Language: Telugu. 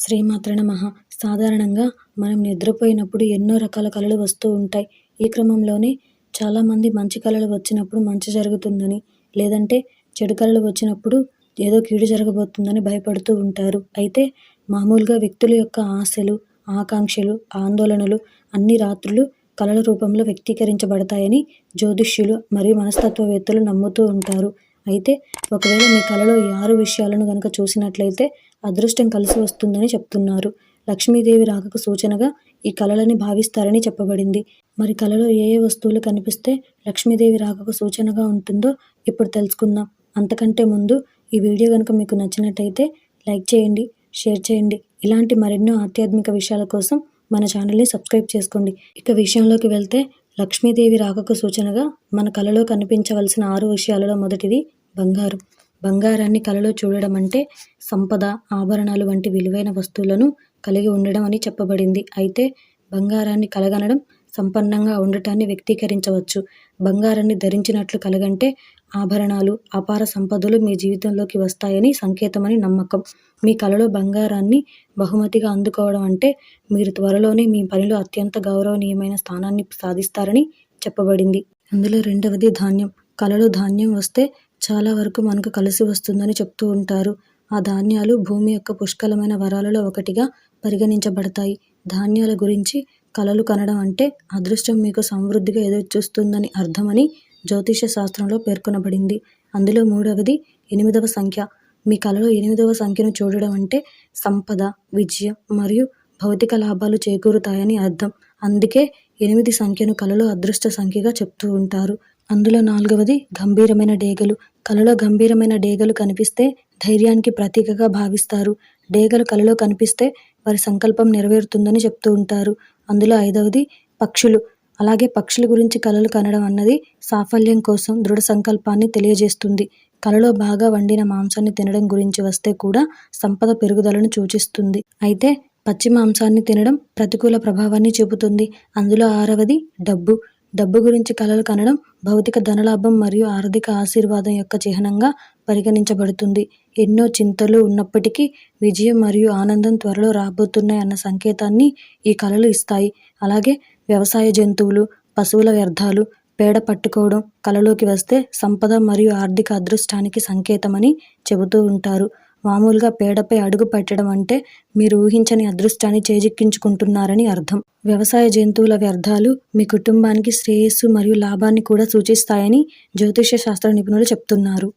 శ్రీమాత్ర నమః. సాధారణంగా మనం నిద్రపోయినప్పుడు ఎన్నో రకాల కళలు వస్తూ ఉంటాయి. ఈ క్రమంలోనే చాలామంది మంచి కళలు వచ్చినప్పుడు మంచి జరుగుతుందని లేదంటే చెడు కళలు వచ్చినప్పుడు ఏదో కీడు జరగబోతుందని భయపడుతూ ఉంటారు. అయితే మామూలుగా వ్యక్తుల యొక్క ఆశలు ఆకాంక్షలు ఆందోళనలు అన్ని రాత్రులు కళల రూపంలో వ్యక్తీకరించబడతాయని జ్యోతిష్యులు మరియు మనస్తత్వవేత్తలు నమ్ముతూ ఉంటారు. అయితే ఒకవేళ మీ కలలో ఈ ఆరు విషయాలను కనుక చూసినట్లయితే అదృష్టం కలిసి వస్తుందని చెప్తున్నారు. లక్ష్మీదేవి రాకకు సూచనగా ఈ కళలని భావిస్తారని చెప్పబడింది. మరి కళలో ఏ ఏ వస్తువులు కనిపిస్తే లక్ష్మీదేవి రాకకు సూచనగా ఉంటుందో ఇప్పుడు తెలుసుకుందాం. అంతకంటే ముందు ఈ వీడియో కనుక మీకు నచ్చినట్టయితే లైక్ చేయండి షేర్ చేయండి. ఇలాంటి మరెన్నో ఆధ్యాత్మిక విషయాల కోసం మన ఛానల్ని సబ్స్క్రైబ్ చేసుకోండి. ఇక విషయంలోకి వెళ్తే లక్ష్మీదేవి రాకకు సూచనగా మన కలలో కనిపించవలసిన ఆరు విషయాలలో మొదటిది బంగారం. బంగారాన్ని కలలో చూడడం అంటే సంపద ఆభరణాలు వంటి విలువైన వస్తువులను కలిగి ఉండడం అని చెప్పబడింది. అయితే బంగారాన్ని కలగనడం సంపన్నంగా ఉండటాన్ని వ్యక్తీకరించవచ్చు. బంగారాన్ని ధరించినట్లు కలగంటే ఆభరణాలు అపార సంపదలు మీ జీవితంలోకి వస్తాయని సంకేతమని నమ్మకం. మీ కలలో బంగారాన్ని బహుమతిగా అందుకోవడం అంటే మీరు త్వరలోనే మీ పనిలో అత్యంత గౌరవనీయమైన స్థానాన్ని సాధిస్తారని చెప్పబడింది. అందులో రెండవది ధాన్యం. కలలో ధాన్యం వస్తే చాలా వరకు మనకు కలిసి వస్తుందని చెప్తూ ఉంటారు. ఆ ధాన్యాలు భూమి యొక్క పుష్కలమైన వరాలలో ఒకటిగా పరిగణించబడతాయి. ధాన్యాల గురించి కలలు కనడం అంటే అదృష్టం మీకు సమృద్ధిగా ఎదురుచూస్తుందని అర్థమని జ్యోతిష శాస్త్రంలో పేర్కొనబడింది. అందులో మూడవది ఎనిమిదవ సంఖ్య. మీ కలలో ఎనిమిదవ సంఖ్యను చూడడం అంటే సంపద విజయం మరియు భౌతిక లాభాలు చేకూరుతాయని అర్థం. అందుకే ఎనిమిది సంఖ్యను కలలో అదృష్ట సంఖ్యగా చెప్తూ ఉంటారు. అందులో నాలుగవది గంభీరమైన డేగలు. కలలో గంభీరమైన డేగలు కనిపిస్తే ధైర్యానికి ప్రతీకగా భావిస్తారు. డేగలు కలలో కనిపిస్తే వారి సంకల్పం నెరవేరుతుందని చెప్తూ ఉంటారు. అందులో ఐదవది పక్షులు. అలాగే పక్షుల గురించి కలలు కనడం అన్నది సాఫల్యం కోసం దృఢ సంకల్పాన్ని తెలియజేస్తుంది. కలలో బాగా వండిన మాంసాన్ని తినడం గురించి వస్తే కూడా సంపద పెరుగుదలను సూచిస్తుంది. అయితే పచ్చి మాంసాన్ని తినడం ప్రతికూల ప్రభావాన్ని చూపుతుంది. అందులో ఆరవది డబ్బు. డబ్బు గురించి కలలు కనడం భౌతిక ధనలాభం మరియు ఆర్థిక ఆశీర్వాదం యొక్క చిహ్నంగా పరిగణించబడుతుంది. ఎన్నో చింతలు ఉన్నప్పటికీ విజయం మరియు ఆనందం త్వరలో రాబోతున్నాయి అన్న సంకేతాన్ని ఈ కళలు ఇస్తాయి. అలాగే వ్యవసాయ జంతువులు పశువుల వ్యర్థాలు పేడ పట్టుకోవడం కలలోకి వస్తే సంపద మరియు ఆర్థిక అదృష్టానికి సంకేతమని చెబుతూ ఉంటారు. మామూలుగా పేడపై అడుగు పెట్టడం అంటే మీరు ఊహించని అదృష్టాన్ని చేజిక్కించుకుంటున్నారని అర్థం. వ్యవసాయ జంతువుల వ్యర్థాలు మీ కుటుంబానికి శ్రేయస్సు మరియు లాభాన్ని కూడా సూచిస్తాయని జ్యోతిష శాస్త్ర నిపుణులు చెప్తున్నారు.